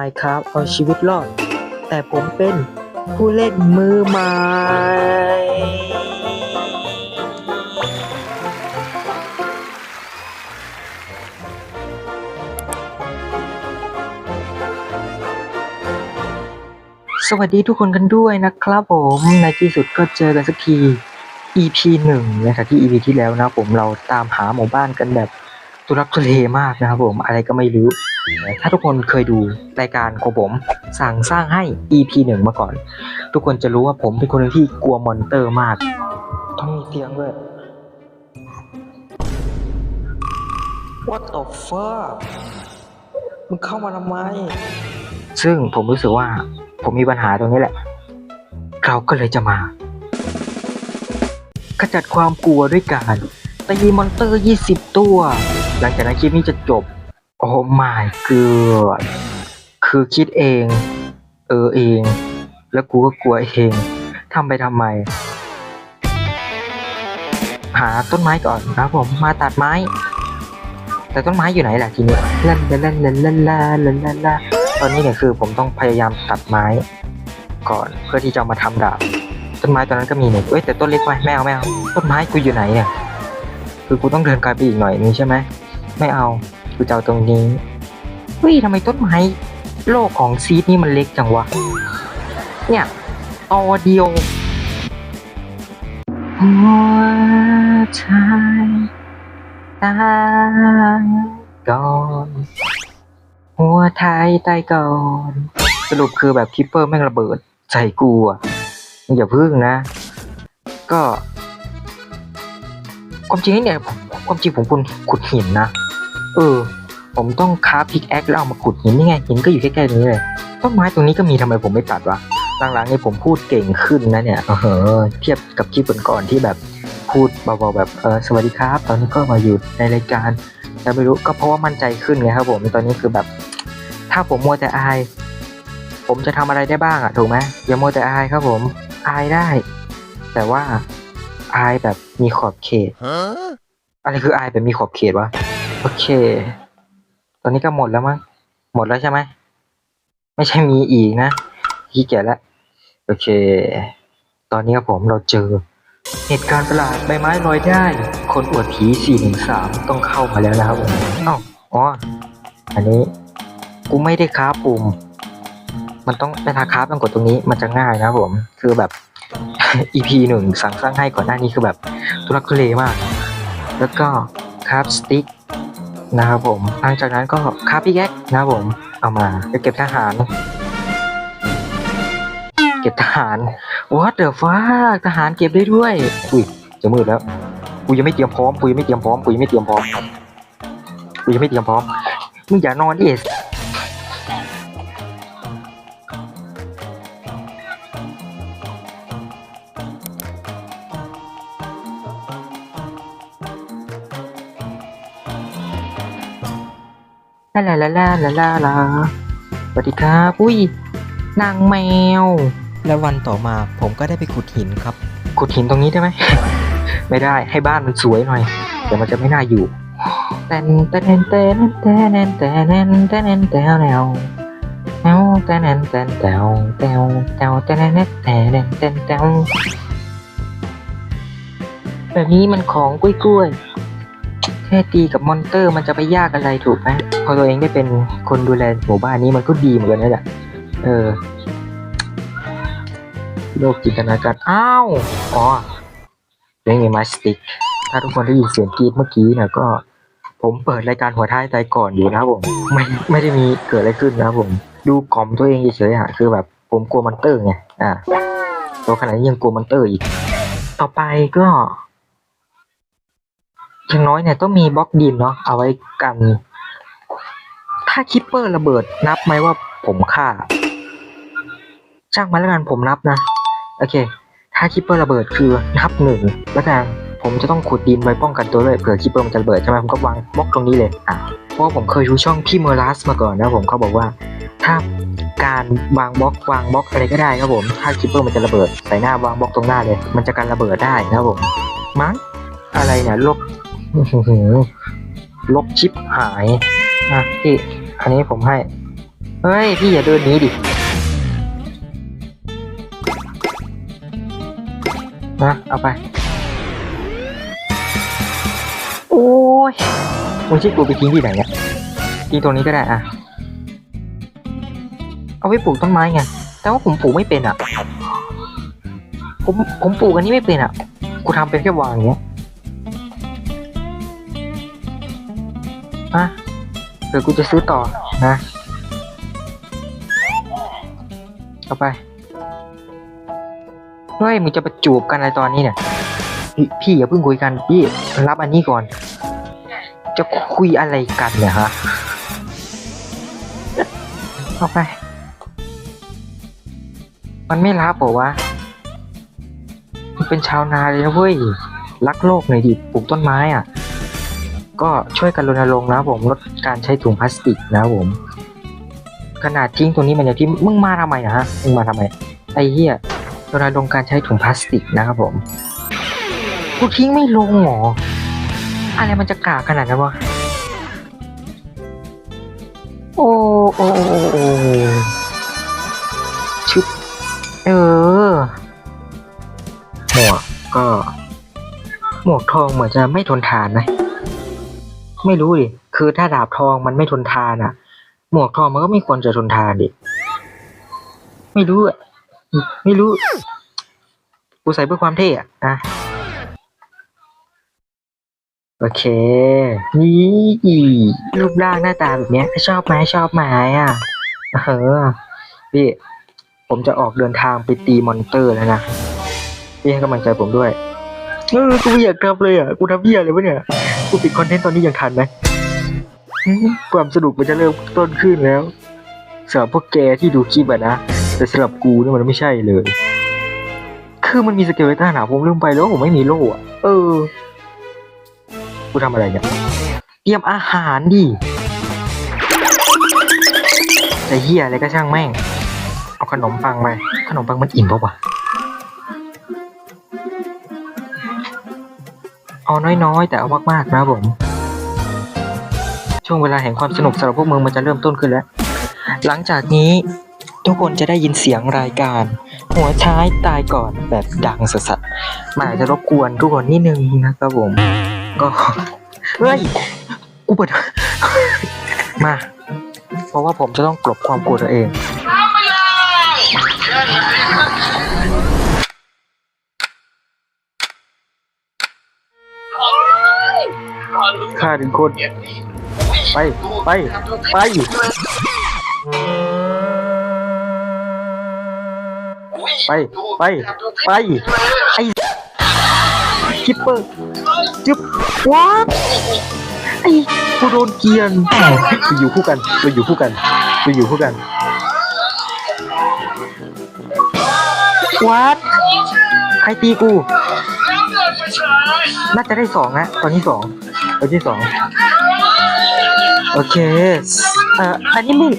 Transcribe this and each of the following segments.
Minecraft เอาชีวิตรอด แต่ผมเป็นผู้เล่นมือใหม่สวัสดีทุกคนกันด้วยนะครับผมในที่สุดก็เจอกันสักที EP หนึ่งนะครับที่ EP ที่แล้วนะผมเราตามหาหมู่บ้านกันแบบทุรักทุเลมากนะครับผมอะไรก็ไม่รู้ ถ้าทุกคนเคยดูรายการของผมสั่งสร้างให้ EP หนึ่งมาก่อน ทุกคนจะรู้ว่าผมเป็นคนที่กลัวมอนเตอร์มากต้องมีเสียงด้วย What the fuck มึงเข้ามาทำไม ซึ่งผมรู้สึกว่าผมมีปัญหาตรงนี้แหละ เราก็เลยจะมา ขจัดความกลัวด้วยการตีมอนเตอร์ 20 ตัว หลังจากนั้นคลิปนี้จะจบ โอ้ my god คือคิดเอง เออเอง แล้วกูก็กลัวเองทำไปทำไม หาต้นไม้ก่อนนะผมมาตัดไม้ แต่ต้นไม้อยู่ไหนล่ะทีนี้เล่นเล่นเล่นเล่นเล่นเล่นเล่นตอนนี้เนี่ยคือผมต้องพยายามตัดไม้ ก่อนเพื่อที่จะมาทำดาบต้นไม้ตอนนั้นก็มีเนี่ยเอ้ยแต่ต้นเล็กไปไม่เอาไม่เอาต้นไม้กูอยู่ไหนเนี่ยคือกูต้องเดินไกลไปอีกหน่อยนึงใช่ไหมไม่เอา กูจะเอาตรงนี้ เฮ้ยทำไมต้นไม้โลกของซีดนี่มันเล็กจังวะ เนี่ยตอเดียวหัวใจตายก่อนหัวไทยตายก่อน สรุปคือแบบคิปเปอร์แม่งระเบิดใส่กูอะอย่าพึ่งนะ ก็ ความจริงเนี่ย ความจริงผมคุณขุดหินนะ เออ ผมต้องคาพิกแอคแล้วเอามาขุดหินนี่ไงหินก็อยู่ใกล้ๆนี้เลยต้นไม้ตรงนี้ก็มีทำไมผมไม่ตัดวะหลังๆนี่ผมพูดเก่งขึ้นนะเนี่ยเออเทียบกับคลิปก่อนๆที่แบบพูดเบาๆแบบเออสวัสดีครับ ตอนนี้ก็มาอยู่ในรายการแต่ไม่รู้ก็เพราะว่ามั่นใจขึ้นไงครับผมตอนนี้คือแบบ ถ้าผมมัวแต่อาย ผมจะทำอะไรได้บ้างอะถูกไหมอย่ามัวแต่อายครับผมอายได้ แต่ว่าอายแบบมีขอบเขตอะไรคืออายแบบมีขอบเขตวะ โอเคตอนนี้ก็หมดแล้วมั้ง หมดแล้วใช่ไหม ไม่ใช่มีอีกนะขี้เกียจแล้ว โอเค ตอนนี้ครับผมเราเจอ เหตุการณ์ประหลาดใบไม้ลอยได้ คนอวดผี413ต้องเข้ามาแล้วนะครับผมอ้าอ๋อ อันนี้ กูไม่ได้ค้าปุ่ม มันต้องไปทาคราฟต้องกดตรงนี้ มันจะง่ายนะผม คือแบบ EP หนึ่งสั่งสร้างให้ก่อนหน้านี้คือแบบทุลักทุเลมาก แล้วก็คราฟสติ๊ก นะครับผม หลังจากนั้นก็ค้าพิกแอคนะครับผม เอามาจะเก็บทหาร เก็บทหาร What the fuck ทหารเก็บได้ด้วย อุ้ยจะมืดแล้ว กูยังไม่เตรียมพร้อม กูยังไม่เตรียมพร้อม กูยังไม่เตรียมพร้อม กูยังไม่เตรียมพร้อม มึงอย่านอนดิ ลาลาลาลาลาลาลาสวัสดีครับอุ้ยนางแมว และวันต่อมาผมก็ได้ไปขุดหินครับ ขุดหินตรงนี้ได้ไหม ไม่ได้ให้บ้านมันสวยหน่อย เดี๋ยวมันจะไม่น่าอยู่แตนแตนแตนแตนแตนแตนแตนแนวแนวแตนแตนแตวแตวแตวแตนแตนแตนแตนแบบนี้มันของกล้วยกล้วย แค่ตีกับมอนเตอร์มันจะไปยากอะไรถูกไหมพอตัวเองได้เป็นคนดูแลหมู่บ้านนี้มันก็ดีเหมือนกันนะเนี่ยเออ โลกจินตนาการ อ้าว อ๋อเรื่องไงมาสติก ถ้าทุกคนได้ยินเสียงกรีดเมื่อกี้เนี่ยก็ ผมเปิดรายการหัวท้ายใจก่อนอยู่นะครับผม ไม่ไม่ได้มีเกิดอะไรขึ้นนะครับผม ดูกล่อมตัวเองเฉยๆอะคือแบบ ผมกลัวมอนเตอร์ไง อ่าตัวขนาดนี้ยังกลัวมอนเตอร์อีก ต่อไปก็ อย่างน้อยเนี่ยต้องมีบล็อกดินเนาะเอาไว้กัน ถ้าคิปเปอร์ระเบิดนับไหมว่าผมฆ่าช่างมันแล้วกันผมนับนะ โอเค ถ้าคิปเปอร์ระเบิดคือนับหนึ่งแล้วกันผมจะต้องขุดดินไว้ป้องกันตัวด้วยเผื่อคิปเปอร์มันจะระเบิดใช่ไหมผมก็วางบล็อกตรงนี้เลยอะเพราะว่าผมเคยดูช่องพี่เมอร์ลัสมาก่อนนะผมเขาบอกว่า ถ้าการวางบล็อกวางบล็อกอะไรก็ได้ครับผมถ้าคิปเปอร์มันจะระเบิดใส่หน้าวางบล็อกตรงหน้าเลย มันจะการระเบิดได้นะครับผมมั้งอะไรเนี่ยโลก บอื้อหือลบชิปหาย อะพี่ อันนี้ผมให้ เฮ้ย พี่อย่าเดินนี้ดินะเอาไป โอ้ยมึงชิดกูไปทิ้งที่ไหนเนี่ยทิ้งตรงนี้ก็ได้อะเอาไว้ปลูกต้นไม้ไง แต่ว่าผมปลูกไม่เป็นอะ ผมผมปลูกอันนี้ไม่เป็นอะ กูทำเป็นแค่วางอย่างเงี้ยะเดี๋ยวกูจะซื้อต่อนะเอาไปเฮ้ยมึงจะประจูบกันอะไรตอนนี้เนี่ยพี่พี่อย่าเพิ่งคุยกันพี่รับอันนี้ก่อน จะคุยอะไรกันเนี่ยฮะเอาไป มันไม่รับบอกว่ามันเป็นชาวนาเลยนะเว้ย รักโลกหน่อยดิปลูกต้นไม้อะ ก็ช่วยกันรณรงค์นะผมลดการใช้ถุงพลาสติกนะผมขนาดทิ้งตัวนี้มันอยังที่มึงมาทำไมนะฮะมึงมาทำไมไอ้เหี้ยรณรงค์การใช้ถุงพลาสติกนะครับผมกูทิ้งไม่ลงหรออะไรมันจะกาขนาดนั้นวะโอ้โอ้โอ้โอ้ชึบเออหมวกก็ หมวกทองเหมือนจะไม่ทนทานนะ ไม่รู้ดิคือถ้าดาบทองมันไม่ทนทานอะหมวกทองมันก็ไม่ควรจะทนทานดิไม่รู้อะไม่รู้กูใส่เพื่อความเท่อะอะโอเค นี่รูปร่างหน้าตาแบบเนี้ย ชอบไหมชอบไหมอะเออพี่ผมจะออกเดินทางไปตีมอนเตอร์แล้วนะพี่ให้กำลังใจผมด้วยเออกูอยากทำเลยอะกูทำเหี้ยอะไรวะเนี่ย กูปิดคอนเทนต์ตอนนี้ยังทันไหมความสนุกมันจะเริ่มต้นขึ้นแล้วสำหรับพวกแกที่ดูคลิปอะนะ แต่สำหรับกูเนี่ยมันไม่ใช่เลย คือมันมีสเกลเลตันอะผมลืมไปแล้วผมไม่มีโล่อะเออ กูทำอะไรเนี่ยเตรียมอาหารดิจะเหี้ยอะไรก็ช่างแม่ง เอาขนมปังไป ขนมปังมันอิ่มปะวะ เอาน้อยๆ แต่เอามากๆนะผม ช่วงเวลาแห่งความสนุกสำหรับพวกมึงมันจะเริ่มต้นขึ้นแล้ว หลังจากนี้ทุกคนจะได้ยินเสียงรายการ หัวช้ายตายก่อนแบบดังสัสๆมันอาจจะรบกวนทุกคนนิดนึงนะครับผม ก็เฮ้ยกูเปิดมา เพราะว่าผมจะต้องกลบความกลัวตัวเอง ฆ่าถึงคน ไป ไป ไป ไป ไป ไป ไอ้คิปเปอร์จึ๊บว้าไอ้กูโดนเกียนเราอยู่คู่กันเราอยู่คู่กันเราอยู่คู่กันวัดใครตีกู น่าจะได้สองนะ ตอนนี้สอง ตอนที่สองโอเคเอ่ออันนี้มึง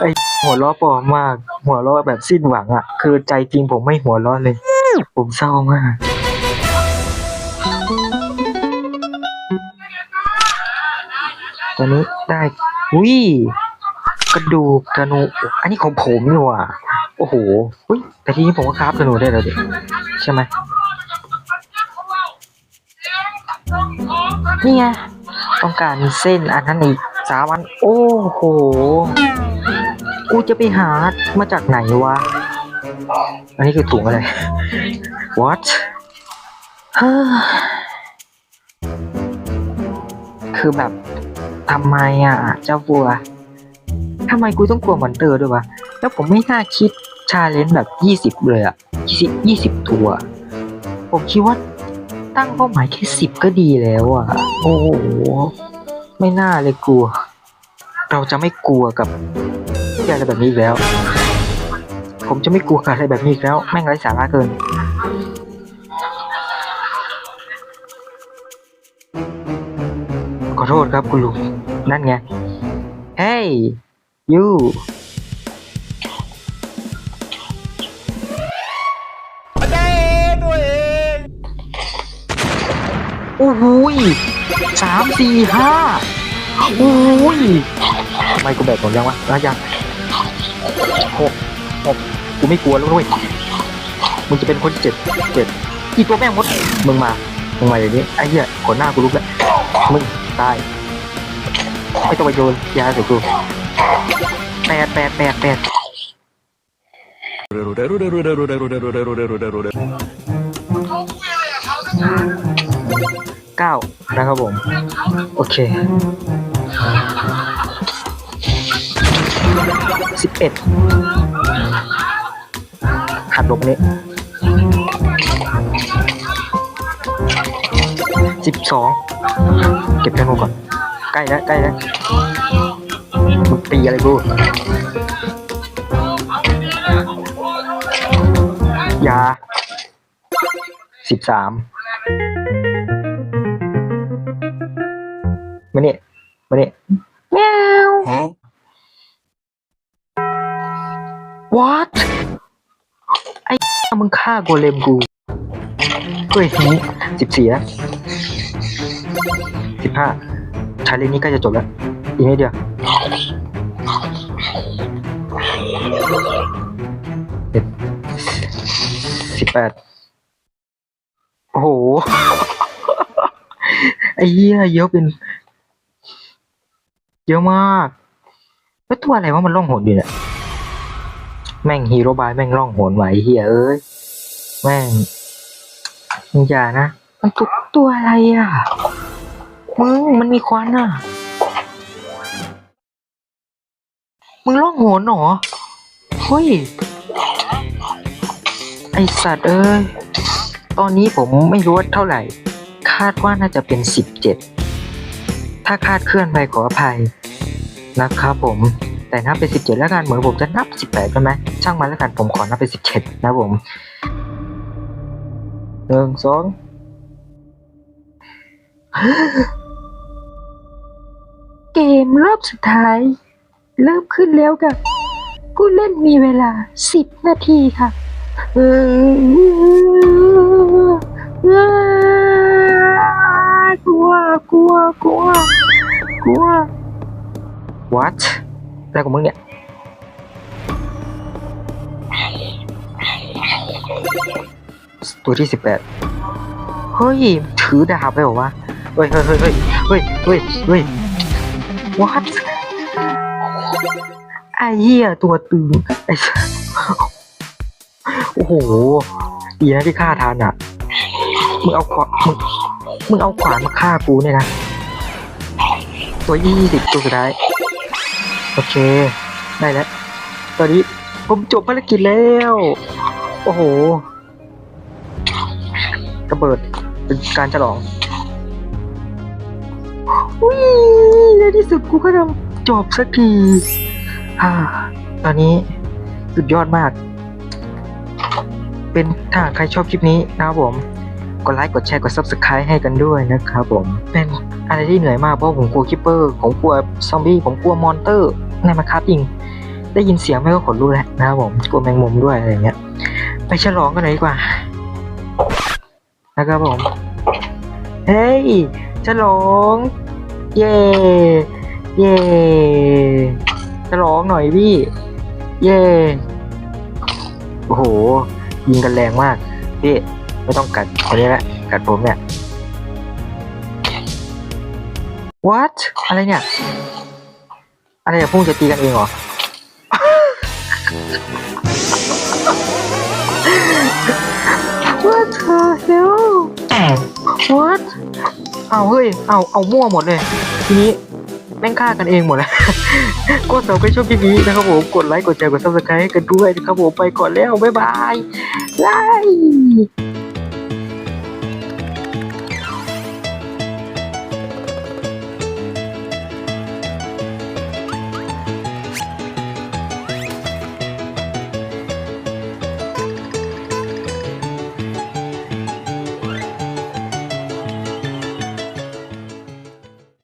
ไอหัวล้อปลอมมาก หัวล้อแบบสิ้นหวังอะ คือใจจริงผมไม่หัวล้อเลย ผมเศร้ามาก ตอนนี้ได้อุ้ย กระดูกธนู อันนี้ของผมนี่ว่าโอ้โหยแต่ทีนี้ผมก็คราฟธนูได้แล้วดิใช่ไหมนี่ไงต้องการเส้นอันนั้นอีกสามัน โอ้โห กูจะไปหามาจากไหนวะ อันนี้คือถุงอะไร what เฮ้อคือแบบทำไมอะ เจ้าบัว ทำไมกูต้องกลัวมอนเตอร์ด้วยวะ แล้วผมไม่น่าคิดชาเลนจ์แบบยี่สิบเลยอะยี่สิบยี่สิบตัว ผมคิดว่าตั้งเป้าหมายแค่สิบก็ดีแล้วอะโอ้โห ไม่น่าเลยกลัว เราจะไม่กลัวกับอะไรแบบนี้แล้ว ผมจะไม่กลัวกับอะไรแบบนี้แล้ว แม่งไร้สาระเกินขอโทษครับคุณลุง นั่นไง เฮ้ ยูได้ตัวเองโอ้โหสามสี่ห้าอู้หูยทำไมกูแบกหมดยังวะนะยังหกหกกูไม่กลัวแล้วด้วยมึงจะเป็นคนเจ็ดเจ็ดอีตัวแม่งมด มึงมา มึงมาอย่างนี้ ไอ้เหี้ยขนหน้ากูลุกแล้ว มึงตายไม่ต้องไปโยนยาใส่กู แปดแปดแปดแปดเก้านะครับผม โอเคสิบเอ็ดหัดลบนี้สิบสองเก็บแค่นก่อน ใกล้แล้วใกล้แล้ว ตีอะไรกูยาสิบสามมาเนี่ยมาเนี่ยแมว what ไอ้มึงฆ่าโกเลมกูเฮ้ยนี้สิบสี่แล้วสิบห้าชาเลนจ์นี้ใกล้จะจบแล้ว อีกนิดเดียว แปดโอ้โห ไอ้เหี้ยเยอะเป็น เยอะมากแล้วตัวอะไรวะมันล่องหนอยู่เนี่ยแม่งฮีโร่บายแม่งล่องหนไหวะไอ้เฮียเอ้ยแม่งมึงอย่านะมันตัวตัวอะไรอะมึงมันมีควันอะมึงล่องหนเหรอเฮ้ย ไอสัตว์เอ้ย ตอนนี้ผมไม่รู้ว่าเท่าไหร่ คาดว่าน่าจะเป็นสิบเจ็ด ถ้าคาดเคลื่อนไปขออภัยนะครับผม แต่นับเป็นสิบเจ็ดแล้วกันเหมือนผมจะนับสิบแปดใช่ไหม ช่างมันแล้วกันผมขอนับเป็นสิบเจ็ดนะผมหนึ่งสองเกมรอบสุดท้าย เริ่มขึ้นแล้วค่ะผู้เล่นมีเวลาสิบนาทีค่ะ กลัวกลัวกลัวกลัว what อะไรของมึงเนี่ยตัวที่สิบแปดเฮ้ย ถือดาบไปหรอวะ เฮ้ยเฮ้ยเฮ้ยเฮ้ยเฮ้ยเฮ้ยเฮ้ย what ไอ้เหี้ยตัวตึงไอ้สัส โอ้โหดีนะที่ฆ่าทันอะ มึงเอาขวานมึงมึงเอาขวานมาฆ่ากูเนี่ยนะ ตัวยี่สิบตัวสุดท้าย โอเค ได้แล้ว ตอนนี้ผมจบภารกิจแล้ว โอ้โหกระเบิดเป็นการฉลองวิในที่สุดกูก็ทำจบสักทีฮ่า ตอนนี้สุดยอดมาก เป็นถ้าใครชอบคลิปนี้นะครับผม กดไลค์กดแชร์กด subscribe ให้กันด้วยนะครับผม เป็นอะไรที่เหนื่อยมากเพราะผมกลัวคิปเปอร์ผมกลัวซอมบี้ผมกลัวมอนเตอร์ในมาครับจริงได้ยินเสียงไม่ก็ขนลุกแล้วนะครับผมกลัวแมงมุมด้วยอะไรเงี้ย ไปฉลองกันหน่อยดีกว่านะครับผม เฮ้ยฉลอง เย่เย่ฉลองหน่อยพี่ เย่โอ้โห ยิงกันแรงมากพี่ไม่ต้องกัดคนนี้แหละกัดผมเนี่ย what อะไรเนี่ย อะไรเนี่ยพุ่งจะตีกันเองเหรอ what the hell what เอาเฮ้ย เอา เอามั่วหมดเลย ทีนี้ แม่งฆ่ากันเองหมดแล้วก็สำหรับใครชอบคลิปนี้นะครับผมกดไลค์กดแชร์กดซับสไครต์ให้กันด้วยนะครับผมไปก่อนแล้วบ๊ายบายไล